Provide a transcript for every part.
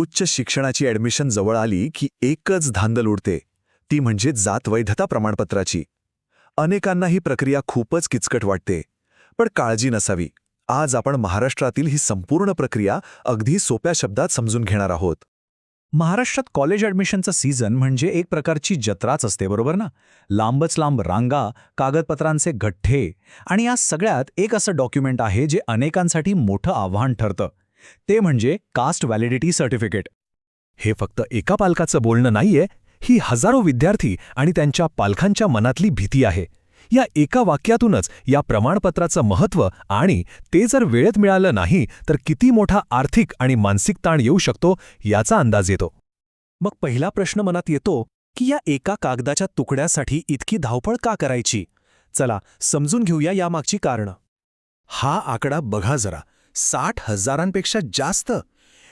उच्च शिक्षणाची ॲडमिशन जवळ आली की एकच धांदल उडते. ती म्हणजे जात वैधता प्रमाणपत्राची. अनेकांना ही प्रक्रिया खूपच किचकट वाटते. पण काळजी नसावी. आज आपण महाराष्ट्रातील ही संपूर्ण प्रक्रिया अगदी सोप्या शब्दात समजून घेणार आहोत. महाराष्ट्रात कॉलेज ॲडमिशनचं सीझन म्हणजे एक प्रकारची जत्राच असते बरोबर ना? लांबच लांब रांगा कागदपत्रांचे गठ्ठे आणि या सगळ्यात एक असं डॉक्युमेंट आहे जे अनेकांसाठी मोठं आव्हान ठरतं. ते म्हणजे कास्ट व्हॅलिडिटी सर्टिफिकेट. हे फक्त एका पालकाचं बोलणं नाहीये ही हजारो विद्यार्थी आणि त्यांच्या पालकांच्या मनातली भीती आहे. या एका वाक्यातूनच या प्रमाणपत्राचं महत्त्व आणि ते जर वेळेत मिळालं नाही तर किती मोठा आर्थिक आणि मानसिक ताण येऊ शकतो याचा अंदाज येतो. मग पहिला प्रश्न मनात येतो की या एका कागदाच्या तुकड्यासाठी इतकी धावपळ का करायची? चला समजून घेऊया यामागची कारणं. हा आकडा बघा जरा. साठ हजारांपेक्षा जास्त.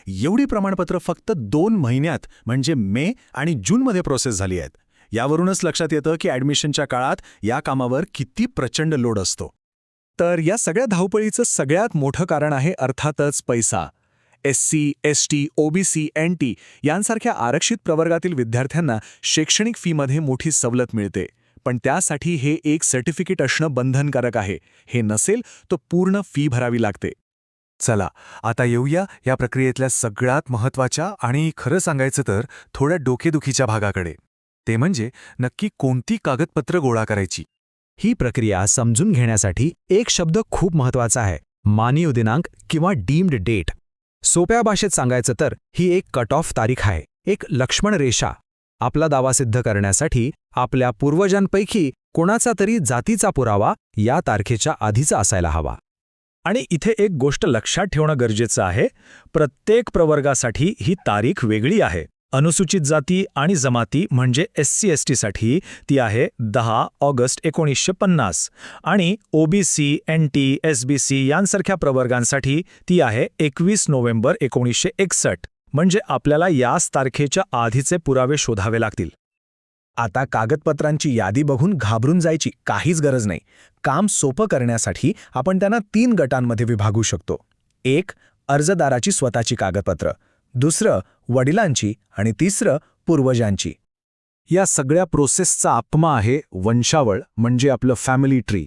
एवढी प्रमाणपत्र फक्त दोन महिन्यात म्हणजे मे आणि जूनमध्ये प्रोसेस झाली आहेत. यावरूनच लक्षात येतं की ॲडमिशनच्या काळात या कामावर किती प्रचंड लोड असतो. तर या सगळ्या धावपळीचं सगळ्यात मोठं कारण आहे अर्थातच पैसा. S C S T OBC N T यांसारख्या आरक्षित प्रवर्गातील विद्यार्थ्यांना शैक्षणिक फीमध्ये मोठी सवलत मिळते. पण त्यासाठी हे एक सर्टिफिकेट असणं बंधनकारक आहे. हे नसेल तर पूर्ण फी भरावी लागते. चला आता येऊया या प्रक्रियेतल्या सगळ्यात महत्त्वाच्या आणि खरं सांगायचं तर थोड्या डोकेदुखीच्या भागाकडे. ते म्हणजे नक्की कोणती कागदपत्र गोळा करायची? ही प्रक्रिया समजून घेण्यासाठी एक शब्द खूप महत्त्वाचा आहे मानीव दिनांक किंवा डीम्ड डेट. सोप्या भाषेत सांगायचं तर ही एक कट ऑफ तारीख आहे एक लक्ष्मण रेषा. आपला दावा सिद्ध करण्यासाठी आपल्या पूर्वजांपैकी कोणाचा तरी जातीचा पुरावा या तारखेच्या आधीचा असायला हवा. आणि इथे एक गोष्ट लक्षात ठेवणं गरजेचं आहे प्रत्येक प्रवर्गासाठी ही तारीख वेगळी आहे. अनुसूचित जाती आणि जमाती म्हणजे एस सी एस टीसाठी ती आहे दहा ऑगस्ट एकोणीसशे पन्नास आणि OBC N T S B C यांसारख्या प्रवर्गांसाठी ती आहे एकवीस नोव्हेंबर एकोणीसशे एकसष्ट. म्हणजे आपल्याला याच तारखेच्या आधीचे पुरावे शोधावे लागतील. आता कागदपत्रांची यादी बघून घाबरून जायची काहीच गरज नाही. काम सोपं करण्यासाठी आपण त्यांना तीन गटांमध्ये विभागू शकतो. एक अर्जदाराची स्वतःची कागदपत्र. दुसरं वडिलांची आणि तिसरं पूर्वजांची. या सगळ्या प्रोसेसचा आत्मा आहे वंशावळ म्हणजे आपलं फॅमिली ट्री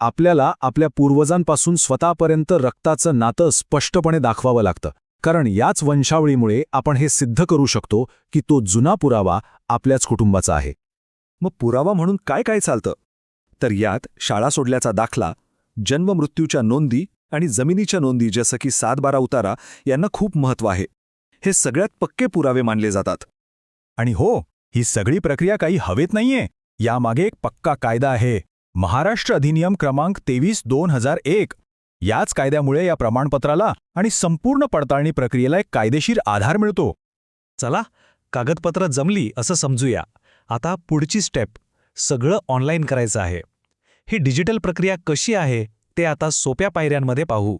आपल्याला आपल्या पूर्वजांपासून स्वतःपर्यंत रक्ताचं नातं स्पष्टपणे दाखवावं लागतं. कारण याच वंशावळीमुळे आपण हे सिद्ध करू शकतो की तो जुना पुरावा आपल्याच कुटुंबाचा आहे. मग पुरावा म्हणून काय काय चालतं? तर यात शाळा सोडल्याचा दाखला जन्ममृत्यूच्या नोंदी आणि जमिनीच्या नोंदी जसं की सात बारा उतारा यांना खूप महत्त्व आहे. हे सगळ्यात पक्के पुरावे मानले जातात. आणि हो ही सगळी प्रक्रिया काही हवेत नाहीये. यामागे एक पक्का कायदा आहे. महाराष्ट्र अधिनियम क्रमांक तेवीस दोन हजार एक. याच कायद्यामुळे या प्रमाणपत्राला आणि संपूर्ण पडताळणी प्रक्रियेला एक कायदेशीर आधार मिळतो. चला कागदपत्र जमली असं समजूया. आता पुढची स्टेप. सगळं ऑनलाईन करायचं आहे. ही डिजिटल प्रक्रिया कशी आहे ते आता सोप्या पायऱ्यांमध्ये पाहू.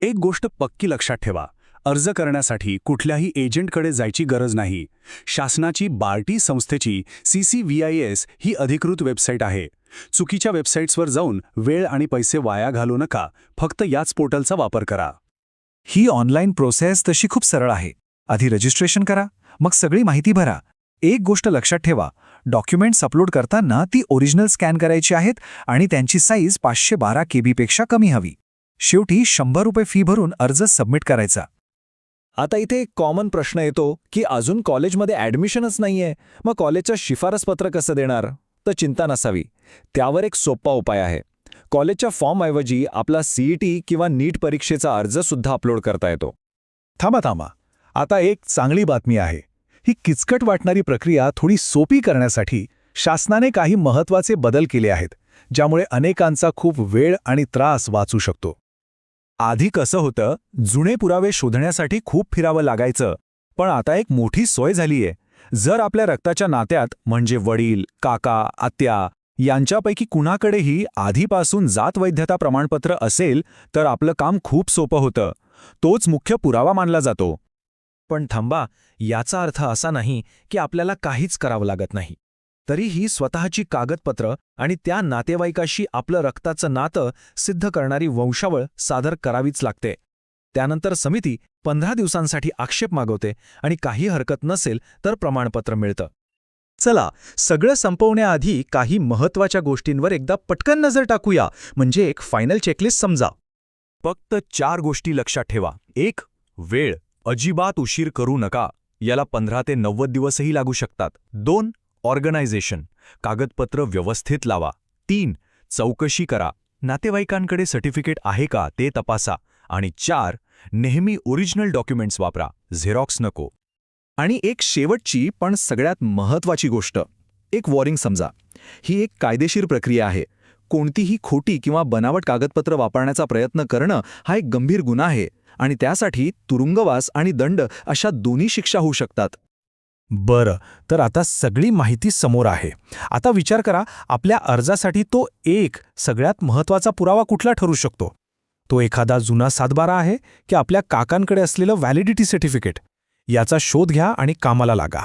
एक गोष्ट पक्की लक्षात ठेवा. अर्ज करण्यासाठी कुठल्याही एजंटकडे जायची गरज नाही. शासनाची बार्टी संस्थेची C C V I S ही अधिकृत वेबसाईट आहे. चुकीच्या वेबसाईट्सवर जाऊन वेळ आणि पैसे वाया घालू नका. फक्त याच पोर्टलचा वापर करा. ही ऑनलाईन प्रोसेस तशी खूप सरळ आहे. आधी रजिस्ट्रेशन करा मग सगळी माहिती भरा. एक गोष्ट लक्षात ठेवा डॉक्युमेंट्स अपलोड करताना ती ओरिजिनल स्कॅन करायची आहेत आणि त्यांची साईज पाचशे बारा केबीपेक्षा कमी हवी. शेवटी शंभर रुपये फी भरून अर्ज सबमिट करायचा. आता इथे एक कॉमन प्रश्न येतो की अजून कॉलेजमध्ये ॲडमिशनच नाहीये. मग कॉलेजचं शिफारसपत्र कसं देणार? तर चिंता नसावी. त्यावर एक सोपा उपाय आहे. कॉलेजच्या फॉर्मऐवजी आपला सीईटी किंवा नीट परीक्षेचा अर्जसुद्धा अपलोड करता येतो. थांबा थांबा. आता एक चांगली बातमी आहे. ही किचकट वाटणारी प्रक्रिया थोडी सोपी करण्यासाठी शासनाने काही महत्त्वाचे बदल केले आहेत ज्यामुळे अनेकांचा खूप वेळ आणि त्रास वाचू शकतो. आधी कसं होतं जुने पुरावे शोधण्यासाठी खूप फिरावं लागायचं पण आता एक मोठी सोय झालीये. जर आपल्या रक्ताच्या नात्यात म्हणजे वडील काका आत्या यांच्यापैकी कुणाकडेही आधीपासून जात वैधता प्रमाणपत्र असेल तर आपलं काम खूप सोपं होतं. तोच मुख्य पुरावा मानला जातो. पण थांबा याचा अर्थ असा नाही की आपल्याला काहीच करावं लागत नाही. तरीही स्वतःची कागदपत्र आणि त्या नातेवाईकाशी आपलं रक्ताचं नातं सिद्ध करणारी वंशावळ सादर करावीच लागते. त्यानंतर समिती पंधरा दिवसांसाठी आक्षेप मागवते आणि काही हरकत नसेल तर प्रमाणपत्र मिळतं. चला सगळं संपवण्याआधी काही महत्त्वाच्या गोष्टींवर एकदा पटकन नजर टाकूया. म्हणजे एक फायनल चेकलिस्ट समजा. फक्त चार गोष्टी लक्षात ठेवा. एक वेळ. अजिबात उशीर करू नका. याला पंधरा ते नव्वद दिवसही लागू शकतात. दोन ऑर्गनायझेशन. कागदपत्र व्यवस्थित लावा. तीन चौकशी करा. नातेवाईकांकडे सर्टिफिकेट आहे का ते तपासा. आणि चार नेहमी ओरिजिनल डॉक्युमेंट्स वापरा. झेरॉक्स नको. आणि एक शेवटची पण सगळ्यात महत्वाची गोष्ट. एक वॉरिंग समजा. ही एक कायदेशीर प्रक्रिया आहे. कोणतीही खोटी किंवा बनावट कागदपत्र वापरण्याचा प्रयत्न करणं हा एक गंभीर गुन्हा आहे. आणि त्यासाठी तुरुंगवास आणि दंड अशा दोन्ही शिक्षा होऊ शकतात. बरं तर आता सगळी माहिती समोर आहे. आता विचार करा आपल्या अर्जासाठी तो एक सगळ्यात महत्त्वाचा पुरावा कुठला ठरू शकतो? तो एखादा जुना सातबारा आहे की आपल्या काकांकडे असलेलं व्हॅलिडिटी सर्टिफिकेट याचा शोध घ्या आणि कामाला लागा.